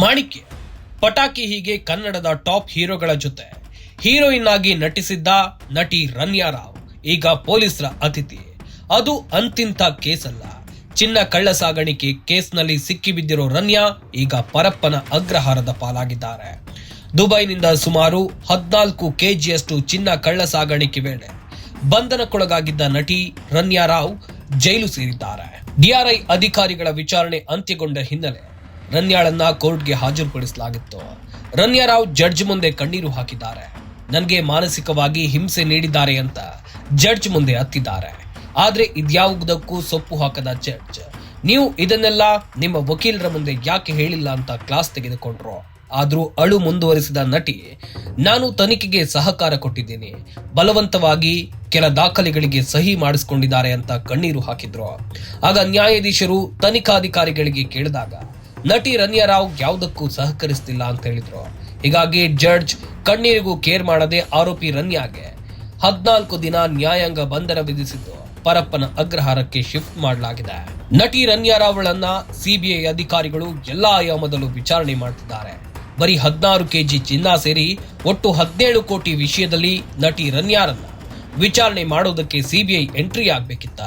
ಮಾಣಿಕ್ಯ, ಪಟಾಕಿ ಹೀಗೆ ಕನ್ನಡದ ಟಾಪ್ ಹೀರೋಗಳ ಜೊತೆ. ಹೀರೋಯಿನ್ ಆಗಿ ನಟಿಸಿದ್ದ ನಟಿ ರನ್ಯಾ ರಾವ್, ಈಗ ಪೊಲೀಸರ ಅತಿಥಿ. ಅದು ಅಂತಿಂತ ಕೇಸಲ್ಲ. ಚಿನ್ನ ಕಳ್ಳ ಸಾಗಾಣಿಕೆ ಕೇಸ್ನಲ್ಲಿ ಸಿಕ್ಕಿಬಿದ್ದಿರೋ ರನ್ಯಾ ಈಗ ಪರಪ್ಪನ ಅಗ್ರಹಾರದ ಪಾಲಾಗಿದ್ದಾರೆ. ದುಬೈನಿಂದ ಸುಮಾರು ಹದಿನಾಲ್ಕು ಕೆಜಿಯಷ್ಟು ಚಿನ್ನ ಕಳ್ಳ ಸಾಗಾಣಿಕೆ ವೇಳೆ ಬಂಧನಕ್ಕೊಳಗಾಗಿದ್ದ ನಟಿ ರನ್ಯಾ ರಾವ್ ಜೈಲು ಸೇರಿದ್ದಾರೆ. ಡಿಆರ್ಐ ಅಧಿಕಾರಿಗಳ ವಿಚಾರಣೆ ಅಂತ್ಯಗೊಂಡ ಹಿನ್ನೆಲೆ ರನ್ಯಾಳನ್ನ ಕೋರ್ಟ್ಗೆ ಹಾಜರುಪಡಿಸಲಾಗಿತ್ತು. ರನ್ಯಾ ರಾವ್ ಜಡ್ಜ್ ಮುಂದೆ ಕಣ್ಣೀರು ಹಾಕಿದ್ದಾರೆ. ನನಗೆ ಮಾನಸಿಕವಾಗಿ ಹಿಂಸೆ ನೀಡಿದ್ದಾರೆ ಅಂತ ಜಡ್ಜ್ ಮುಂದೆ ಹತ್ತಿದ್ದಾರೆ. ಆದ್ರೆ ಇದ್ಯಾವುದಕ್ಕೂ ಸೊಪ್ಪು ಹಾಕದ ಜಡ್ಜ್. ನೀವು ಇದನ್ನೆಲ್ಲ ನಿಮ್ಮ ವಕೀಲರ ಮುಂದೆ ಯಾಕೆ ಹೇಳಿಲ್ಲ ಅಂತ ಕ್ಲಾಸ್ ತೆಗೆದುಕೊಂಡ್ರು. ಆದ್ರೂ ಅಳು ಮುಂದುವರಿಸಿದ ನಟಿ, ನಾನು ತನಿಖೆಗೆ ಸಹಕಾರ ಕೊಟ್ಟಿದ್ದೀನಿ. ಬಲವಂತವಾಗಿ ಕೆಲ ದಾಖಲೆಗಳಿಗೆ ಸಹಿ ಮಾಡಿಸಿಕೊಂಡಿದ್ದಾರೆ ಅಂತ ಕಣ್ಣೀರು ಹಾಕಿದ್ರು. ಆಗ ನ್ಯಾಯಾಧೀಶರು ತನಿಖಾಧಿಕಾರಿಗಳಿಗೆ ಕೇಳಿದಾಗ ನಟಿ ರನ್ಯಾ ರಾವ್ ಯಾವುದಕ್ಕೂ ಸಹಕರಿಸ್ತಿಲ್ಲ ಅಂತ ಹೇಳಿದ್ರು. ಹೀಗಾಗಿ ಜಡ್ಜ್ ಕಣ್ಣೀರಿಗೂ ಕೇರ್ ಮಾಡದೆ ಆರೋಪಿ ರನ್ಯಾಗೆ ಹದಿನಾಲ್ಕು ದಿನ ನ್ಯಾಯಾಂಗ ಬಂಧನ ವಿಧಿಸಿದ್ದು ಪರಪ್ಪನ ಅಗ್ರಹಾರಕ್ಕೆ ಶಿಫ್ಟ್ ಮಾಡಲಾಗಿದೆ. ನಟಿ ರನ್ಯಾ ರಾವ್ಳನ್ನ ಸಿಬಿಐ ಅಧಿಕಾರಿಗಳು ಎಲ್ಲಾ ಆಯಾಮದಲ್ಲೂ ವಿಚಾರಣೆ ಮಾಡ್ತಿದ್ದಾರೆ. ಬರೀ ಹದಿನಾರು ಕೆಜಿ ಚಿನ್ನ ಸೇರಿ ಒಟ್ಟು ಹದಿನೇಳು ಕೋಟಿ ವಿಷಯದಲ್ಲಿ ನಟಿ ರನ್ಯಾರನ್ನ ವಿಚಾರಣೆ ಮಾಡೋದಕ್ಕೆ ಸಿಬಿಐ ಎಂಟ್ರಿ ಆಗ್ಬೇಕಿತ್ತ.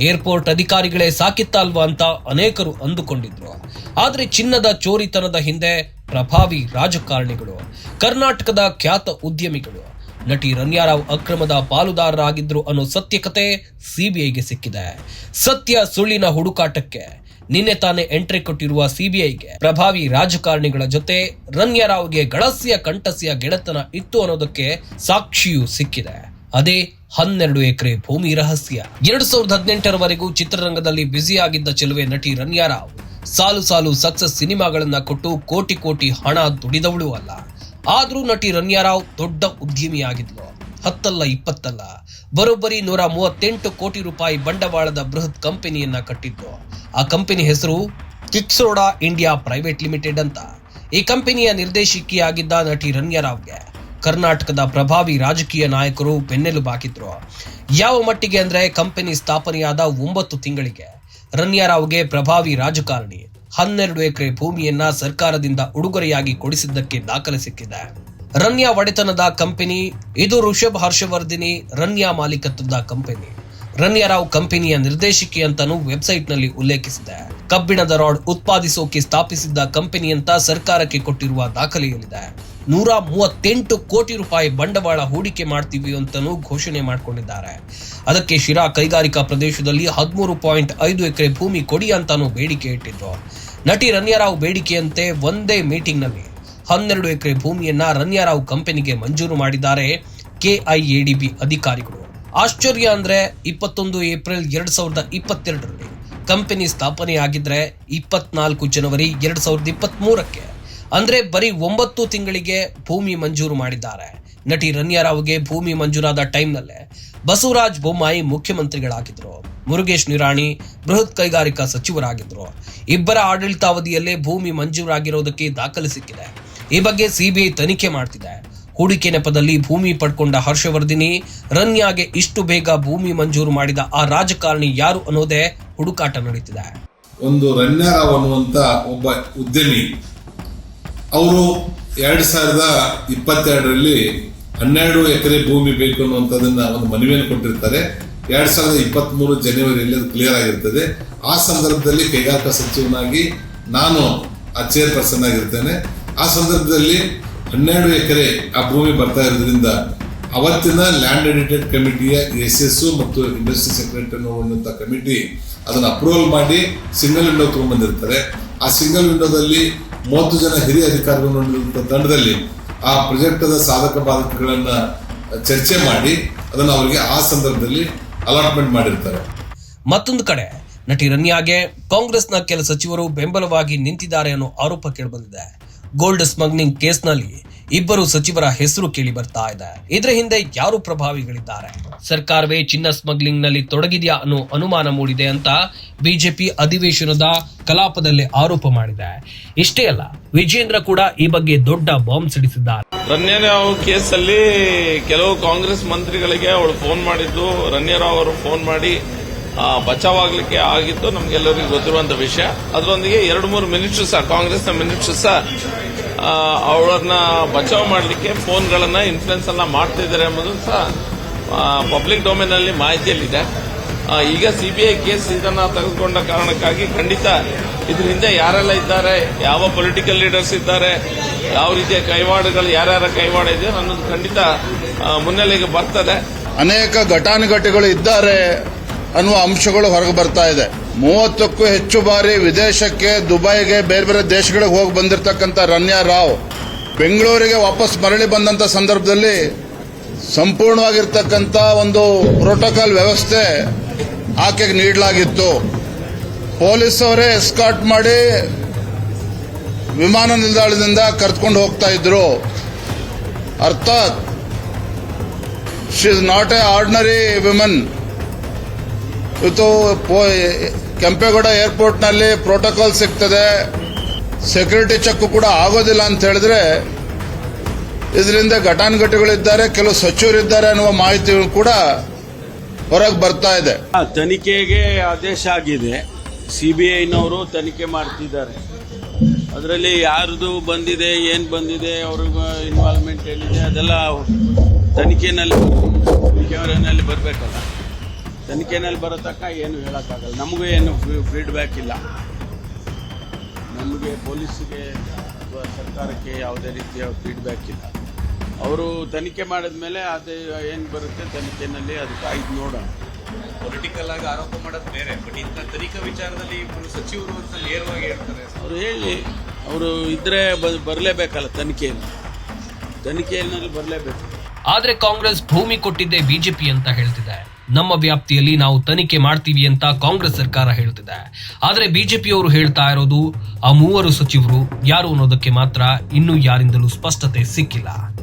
ಏರ್ಪೋರ್ಟ್ ಅಧಿಕಾರಿಗಳೇ ಸಾಕಿತ್ತಲ್ವಾ ಅಂತ ಅನೇಕರು ಅಂದುಕೊಂಡಿದ್ರು. ಆದ್ರೆ ಚಿನ್ನದ ಚೋರಿತನದ ಹಿಂದೆ ಪ್ರಭಾವಿ ರಾಜಕಾರಣಿಗಳು, ಕರ್ನಾಟಕದ ಖ್ಯಾತ ಉದ್ಯಮಿಗಳು, ನಟಿ ರನ್ಯಾರಾವ್ ಅಕ್ರಮದ ಪಾಲುದಾರರಾಗಿದ್ರು ಅನ್ನೋ ಸತ್ಯಕತೆ ಸಿಬಿಐಗೆ ಸಿಕ್ಕಿದೆ. ಸತ್ಯ ಸುಳ್ಳಿನ ಹುಡುಕಾಟಕ್ಕೆ ನಿನ್ನೆ ತಾನೇ ಎಂಟ್ರಿ ಕೊಟ್ಟಿರುವ ಸಿಬಿಐಗೆ ಪ್ರಭಾವಿ ರಾಜಕಾರಣಿಗಳ ಜೊತೆ ರನ್ಯಾರಾವ್ಗೆ ಗಳಸ್ಯ ಕಂಠಸಿಯ ಗೆಳೆತನ ಇತ್ತು ಅನ್ನೋದಕ್ಕೆ ಸಾಕ್ಷಿಯೂ ಸಿಕ್ಕಿದೆ. ಅದೇ ಹನ್ನೆರಡು ಎಕರೆ ಭೂಮಿ ರಹಸ್ಯ. ಎರಡ್ ಸಾವಿರದ ಹದಿನೆಂಟರವರೆಗೂ ಚಿತ್ರರಂಗದಲ್ಲಿ ಬ್ಯುಸಿಯಾಗಿದ್ದ ಚೆಲುವೆ ನಟಿ ರನ್ಯಾರಾವ್ ಸಾಲು ಸಾಲು ಸಕ್ಸಸ್ ಸಿನಿಮಾಗಳನ್ನ ಕೊಟ್ಟು ಕೋಟಿ ಕೋಟಿ ಹಣ ದುಡಿದವಳು ಅಲ್ಲ. ಆದ್ರೂ ನಟಿ ರನ್ಯಾರಾವ್ ದೊಡ್ಡ ಉದ್ಯಮಿಯಾಗಿದ್ಲು. ಹತ್ತಲ್ಲ ಇಪ್ಪತ್ತಲ್ಲ. ಬರೋಬ್ಬರಿ ನೂರ ಮೂವತ್ತೆಂಟು ಕೋಟಿ ರೂಪಾಯಿ ಬಂಡವಾಳದ ಬೃಹತ್ ಕಂಪನಿಯನ್ನ ಕಟ್ಟಿದ್ದು. ಆ ಕಂಪನಿ ಹೆಸರು ಕಿಕ್ಸೋಡಾ ಇಂಡಿಯಾ ಪ್ರೈವೇಟ್ ಲಿಮಿಟೆಡ್ ಅಂತ. ಈ ಕಂಪನಿಯ ನಿರ್ದೇಶಕಿಯಾಗಿದ್ದ ನಟಿ ರನ್ಯಾರಾವ್ಗೆ ಕರ್ನಾಟಕದ ಪ್ರಭಾವಿ ರಾಜಕೀಯ ನಾಯಕರು ಬೆನ್ನೆಲುಬಾಕಿದ್ರು ಯಾವ ಮಟ್ಟಿಗೆ ಅಂದ್ರೆ ಕಂಪನಿ ಸ್ಥಾಪನೆಯಾದ ಒಂಬತ್ತು ತಿಂಗಳಿಗೆ. ರನ್ಯಾರಾವ್ಗೆ ಪ್ರಭಾವಿ ರಾಜಕಾರಣಿ. ಹನ್ನೆರಡು ಎಕರೆ ಭೂಮಿಯನ್ನ ಸರ್ಕಾರದಿಂದ ಉಡುಗೊರೆಯಾಗಿ ಕೊಡಿಸಿದ್ದಕ್ಕೆ ದಾಖಲೆ ಸಿಕ್ಕಿದೆ. ರನ್ಯಾ ಒಡೆತನದ ಕಂಪನಿ, ಇದು ಋಷಭ್ ಹರ್ಷವರ್ಧಿನಿ ರನ್ಯಾ ಮಾಲೀಕತ್ವದ ಕಂಪನಿ. ರನ್ಯಾರಾವ್ ಕಂಪನಿಯ ನಿರ್ದೇಶಕಿ ಅಂತಾನೂ ವೆಬ್ಸೈಟ್ನಲ್ಲಿ ಉಲ್ಲೇಖಿಸಿದೆ. ಕಬ್ಬಿಣದ ರಾಡ್ ಉತ್ಪಾದಿಸೋಕೆ ಸ್ಥಾಪಿಸಿದ್ದ ಕಂಪನಿ ಅಂತ ಸರ್ಕಾರಕ್ಕೆ ಕೊಟ್ಟಿರುವ ದಾಖಲೆಯಲ್ಲಿದೆ. ನೂರ ಮೂವತ್ತೆಂಟು ಕೋಟಿ ರೂಪಾಯಿ ಬಂಡವಾಳ ಹೂಡಿಕೆ ಮಾಡ್ತೀವಿ ಅಂತಲೂ ಘೋಷಣೆ ಮಾಡಿಕೊಂಡಿದ್ದಾರೆ. ಅದಕ್ಕೆ ಶಿರಾ ಕೈಗಾರಿಕಾ ಪ್ರದೇಶದಲ್ಲಿ ಹದಿಮೂರು ಪಾಯಿಂಟ್ ಐದು ಎಕರೆ ಭೂಮಿ ಕೊಡಿ ಅಂತಾನೂ ಬೇಡಿಕೆ ಇಟ್ಟಿದ್ರು. ನಟಿ ರನ್ಯಾರಾವ್ ಬೇಡಿಕೆಯಂತೆ ಒಂದೇ ಮೀಟಿಂಗ್ನಲ್ಲಿ ಹನ್ನೆರಡು ಎಕರೆ ಭೂಮಿಯನ್ನ ರನ್ಯಾರಾವ್ ಕಂಪನಿಗೆ ಮಂಜೂರು ಮಾಡಿದ್ದಾರೆ ಕೆಐಎಡಿಬಿ ಅಧಿಕಾರಿಗಳು. ಆಶ್ಚರ್ಯ ಅಂದ್ರೆ ಇಪ್ಪತ್ತೊಂದು ಏಪ್ರಿಲ್ ಎರಡ್ ಸಾವಿರದ ಇಪ್ಪತ್ತೆರಡರಲ್ಲಿ ಕಂಪನಿ ಸ್ಥಾಪನೆಯಾಗಿದ್ರೆ ಇಪ್ಪತ್ನಾಲ್ಕು ಜನವರಿ ಎರಡ್ ಸಾವಿರದ ಇಪ್ಪತ್ತ್ ಮೂರಕ್ಕೆ ಅಂದ್ರೆ ಬರೀ ಒಂಬತ್ತು ತಿಂಗಳಿಗೆ ಭೂಮಿ ಮಂಜೂರು ಮಾಡಿದ್ದಾರೆ. ನಟಿ ರನ್ಯಾರಾವ್ಗೆ ಭೂಮಿ ಮಂಜೂರಾದ ಟೈಮ್ನಲ್ಲೇ ಬಸವರಾಜ್ ಬೊಮ್ಮಾಯಿ ಮುಖ್ಯಮಂತ್ರಿಗಳಾಗಿದ್ರು. ಮುರುಗೇಶ್ ನಿರಾಣಿ, ಬೃಹತ್ ಕೈಗಾರಿಕಾ ಸಚಿವರಾಗಿದ್ರು. ಇಬ್ಬರ ಆಡಳಿತಾವಧಿಯಲ್ಲೇ ಭೂಮಿ ಮಂಜೂರಾಗಿರೋದಕ್ಕೆ ದಾಖಲೆ ಸಿಕ್ಕಿದೆ. ಈ ಬಗ್ಗೆ ಸಿಬಿಐ ತನಿಖೆ ಮಾಡ್ತಿದೆ. ಹೂಡಿಕೆ ನೆಪದಲ್ಲಿ ಭೂಮಿ ಪಡ್ಕೊಂಡ ಹರ್ಷವರ್ಧಿನಿ, ರನ್ಯಾಗೆ ಇಷ್ಟು ಬೇಗ ಭೂಮಿ ಮಂಜೂರು ಮಾಡಿದ ಆ ರಾಜಕಾರಣಿ ಯಾರು ಅನ್ನೋದೇ ಹುಡುಕಾಟ ನಡೀತಿದೆ. ಒಂದು ರನ್ಯಾರಾವ್ ಅನ್ನುವಂತ ಒಬ್ಬ ಉದ್ಯಮಿ ಅವರು ಎರಡು ಸಾವಿರದ ಇಪ್ಪತ್ತೆರಡರಲ್ಲಿ ಹನ್ನೆರಡು ಎಕರೆ ಭೂಮಿ ಬೇಕು ಅನ್ನುವಂಥದ್ದನ್ನು ಒಂದು ಮನವಿಯನ್ನು ಕೊಟ್ಟಿರ್ತಾರೆ. ಎರಡು ಸಾವಿರದ ಇಪ್ಪತ್ತ್ಮೂರು ಜನವರಿಯಲ್ಲಿ ಅದು ಕ್ಲಿಯರ್ ಆಗಿರ್ತದೆ. ಆ ಸಂದರ್ಭದಲ್ಲಿ ಕೈಗಾರಿಕಾ ಸಚಿವನಾಗಿ ನಾನು ಆ ಚೇರ್ಪರ್ಸನ್ ಆಗಿರ್ತೇನೆ. ಆ ಸಂದರ್ಭದಲ್ಲಿ ಹನ್ನೆರಡು ಎಕರೆ ಆ ಭೂಮಿ ಬರ್ತಾ ಇರೋದ್ರಿಂದ ಅವತ್ತಿನ ಲ್ಯಾಂಡ್ ಎಡಿಟೆಡ್ ಕಮಿಟಿಯ ಎಸ್ ಎಸ್ ಮತ್ತು ಇಂಡಸ್ಟ್ರಿ ಸೆಕ್ರೆಟರಿ ಅನ್ನುವಂಥ ಕಮಿಟಿ ಅದನ್ನು ಅಪ್ರೂವಲ್ ಮಾಡಿ ಸಿಂಗಲ್ ವಿಂಡೋ ತಗೊಂಡ್ಬಂದಿರ್ತಾರೆ. ಆ ಸಿಂಗಲ್ ವಿಂಡೋದಲ್ಲಿ ಮೂವತ್ತು ಜನ ಹಿರಿಯ ಅಧಿಕಾರಿಗಳು ಹೊಂದಿರುವಂಥ ತಂಡದಲ್ಲಿ ಆ ಪ್ರಾಜೆಕ್ಟದ ಸಾಧಕ ಬಾಧಕಗಳನ್ನ ಚರ್ಚೆ ಮಾಡಿ ಅದನ್ನು ಅವರಿಗೆ ಆ ಸಂದರ್ಭದಲ್ಲಿ ಅಲಾಟ್ಮೆಂಟ್ ಮಾಡಿರ್ತಾರೆ. ಮತ್ತೊಂದು ಕಡೆ, ನಟಿ ರನ್ಯಾಗೆ ಕಾಂಗ್ರೆಸ್ನ ಕೆಲ ಸಚಿವರು ಬೆಂಬಲವಾಗಿ ನಿಂತಿದ್ದಾರೆ ಅನ್ನೋ ಆರೋಪ ಕೇಳಿಬಂದಿದೆ. ಗೋಲ್ಡ್ ಸ್ಮಗ್ಲಿಂಗ್ ಕೇಸ್ನಲ್ಲಿ ಇಬ್ಬರು ಸಚಿವರ ಹೆಸರು ಕೇಳಿ ಬರ್ತಾ ಇದೆ. ಇದರ ಹಿಂದೆ ಯಾರು ಪ್ರಭಾವಿಗಳಿದ್ದಾರೆ? ಸರ್ಕಾರವೇ ಚಿನ್ನ ಸ್ಮಗ್ಲಿಂಗ್ನಲ್ಲಿ ತೊಡಗಿದೆಯಾ ಅನ್ನೋ ಅನುಮಾನ ಮೂಡಿದೆ ಅಂತ ಬಿಜೆಪಿ ಅಧಿವೇಶನದ ಕಲಾಪದಲ್ಲಿ ಆರೋಪ ಮಾಡಿದೆ. ಇಷ್ಟೇ ಅಲ್ಲ, ವಿಜೇಂದ್ರ ಕೂಡ ಈ ಬಗ್ಗೆ ದೊಡ್ಡ ಬಾಂಬ್ ಸಿಡಿಸಿದ್ದಾರೆ. ರನ್ಯರಾವ್ ಕೇಸಲ್ಲಿ ಕೆಲವು ಕಾಂಗ್ರೆಸ್ ಮಂತ್ರಿಗಳಿಗೆ ಅವಳು ಫೋನ್ ಮಾಡಿದ್ದು ರನ್ಯರಾವ್ ಅವರು ಫೋನ್ ಮಾಡಿ ಆ, ಬಚಾವಾಗ್ಲಿಕ್ಕೆ ಆಗಿದ್ದು ನಮ್ಗೆಲ್ಲರಿಗೂ ಗೊತ್ತಿರುವಂತ ವಿಷಯ. ಅದರೊಂದಿಗೆ ಎರಡು ಮೂರು ಮಿನಿಸ್ಟರ್ ಸಹ ಕಾಂಗ್ರೆಸ್ನ ಮಿನಿಸ್ಟರ್ ಸಹ ಅವರನ್ನ ಬಚಾವ್ ಮಾಡಲಿಕ್ಕೆ ಫೋನ್ಗಳನ್ನ ಇನ್ಫ್ಲುಯೆನ್ಸ್ ಎಲ್ಲ ಮಾಡ್ತಿದ್ದಾರೆ ಎಂಬುದು ಸಹ ಪಬ್ಲಿಕ್ ಡೊಮೇನ್ ಅಲ್ಲಿ ಮಾಹಿತಿಯಲ್ಲಿದೆ. ಈಗ ಸಿಬಿಐ ಕೇಸ್ ಇದನ್ನ ತೆಗೆದುಕೊಂಡ ಕಾರಣಕ್ಕಾಗಿ ಖಂಡಿತ ಇದ್ರ ಹಿಂದೆ ಯಾರೆಲ್ಲ ಇದ್ದಾರೆ ಯಾವ ಪೊಲಿಟಿಕಲ್ ಲೀಡರ್ಸ್ ಇದ್ದಾರೆ ಯಾವ ರೀತಿಯ ಕೈವಾಡಗಳು ಯಾರ್ಯಾರ ಕೈವಾಡ ಇದೆಯೋ ಅನ್ನೋದು ಖಂಡಿತ ಮುನ್ನೆಲೆಗೆ ಬರ್ತದೆ. ಅನೇಕ ಘಟಾನುಘಟಿಗಳು ಇದ್ದಾರೆ. ಅನ್ನುವ ಅಂಶಗಳು ಹೊರಗೆ ಬರ್ತಾ ಇದೆ. ಮೂವತ್ತಕ್ಕೂ ಹೆಚ್ಚು ಬಾರಿ ವಿದೇಶಕ್ಕೆ, ದುಬೈಗೆ, ಬೇರೆ ಬೇರೆ ದೇಶಗಳಿಗೆ ಹೋಗಿ ಬಂದಿರತಕ್ಕಂಥ ರನ್ಯಾ ರಾವ್ ಬೆಂಗಳೂರಿಗೆ ವಾಪಸ್ ಮರಳಿ ಬಂದಂತ ಸಂದರ್ಭದಲ್ಲಿ ಸಂಪೂರ್ಣವಾಗಿರ್ತಕ್ಕಂಥ ಒಂದು ಪ್ರೋಟೋಕಾಲ್ ವ್ಯವಸ್ಥೆ ಆಕೆಗೆ ನೀಡಲಾಗಿತ್ತು. ಪೊಲೀಸ್ ಅವರೇ ಎಸ್ಕಾಟ್ ಮಾಡಿ ವಿಮಾನ ನಿಲ್ದಾಣದಿಂದ ಕರೆದುಕೊಂಡು ಹೋಗ್ತಾ ಇದ್ರು. ಅರ್ಥಾತ್ she is not a ordinary women ಇವತ್ತು ಕೆಂಪೇಗೌಡ ಏರ್ಪೋರ್ಟ್ನಲ್ಲಿ ಪ್ರೋಟೋಕಾಲ್ ಸಿಗ್ತದೆ. ಸೆಕ್ಯೂರಿಟಿ ಚೆಕ್ ಕೂಡ ಆಗೋದಿಲ್ಲ ಅಂತ ಹೇಳಿದ್ರೆ ಇದರಿಂದ ಘಟಾನುಘಟಿಗಳಿದ್ದಾರೆ, ಕೆಲವು ಸಚಿವರಿದ್ದಾರೆ ಅನ್ನುವ ಮಾಹಿತಿ ಕೂಡ ಹೊರಗೆ ಬರ್ತಾ ಇದೆ. ತನಿಖೆಗೆ ಆದೇಶ ಆಗಿದೆ. ಸಿಬಿಐನವರು ತನಿಖೆ ಮಾಡ್ತಿದ್ದಾರೆ. ಅದರಲ್ಲಿ ಯಾರ್ದು ಬಂದಿದೆ, ಏನು ಬಂದಿದೆ, ಅವ್ರಿಗೆ ಇನ್ವಾಲ್ವ್ಮೆಂಟ್ ಏನಿದೆ ಅದೆಲ್ಲ ತನಿಖೆನಲ್ಲಿ ತನಿಖೆನಲ್ಲಿ ಬರಬೇಕಲ್ಲ. ತನಿಖೆನಲ್ಲಿ ಬರೋ ತನಕ ಏನು ಹೇಳೋಕ್ಕಾಗಲ್ಲ. ನಮಗೂ ಏನು ಫೀಡ್ಬ್ಯಾಕ್ ಇಲ್ಲ. ನಮಗೆ ಪೊಲೀಸಿಗೆ ಅಥವಾ ಸರ್ಕಾರಕ್ಕೆ ಯಾವುದೇ ರೀತಿಯ ಫೀಡ್ಬ್ಯಾಕ್ ಇಲ್ಲ. ಅವರು ತನಿಖೆ ಮಾಡಿದ ಮೇಲೆ ಅದೇ ಏನು ಬರುತ್ತೆ ತನಿಖೆನಲ್ಲಿ ಅದು ಕಾಯ್ದು ನೋಡೋಣ. ಪೊಲಿಟಿಕಲ್ ಆಗಿ ಆರೋಪ ಮಾಡೋದು ಬೇರೆ ಬಟ್ ಇಂಥ ತನಿಖಾ ವಿಚಾರದಲ್ಲಿ ಇಬ್ಬರು ಸಚಿವರು ಅಂತ ನೇರವಾಗಿ ಹೇಳ್ತಾರೆ. ಅವರು ಹೇಳಿ ಅವರು ಇದ್ರೆ ಬರಲೇಬೇಕಲ್ಲ ತನಿಖೆಯಲ್ಲಿ. ತನಿಖೆಯಲ್ಲಿ ಬರಲೇಬೇಕು. ಆದರೆ ಕಾಂಗ್ರೆಸ್ ಭೂಮಿ ಕೊಟ್ಟಿದ್ದೇ ಬಿಜೆಪಿ ಅಂತ ಹೇಳ್ತಿದೆ ನಮ್ಮ ವ್ಯಾಪ್ತಿಯಲ್ಲಿ ನಾವು ತನಿಖೆ ಮಾಡ್ತೀವಿ ಅಂತ ಕಾಂಗ್ರೆಸ್ ಸರ್ಕಾರ ಹೇಳ್ತಿದೆ ಆದರೆ ಬಿಜೆಪಿಯವರು ಹೇಳ್ತಾ ಇರೋದು, ಆ ಮೂವರು ಸಚಿವರು ಯಾರು ಅನ್ನೋದಕ್ಕೆ ಮಾತ್ರ ಇನ್ನೂ ಯಾರಿಂದಲೂ ಸ್ಪಷ್ಟತೆ ಸಿಕ್ಕಿಲ್ಲ.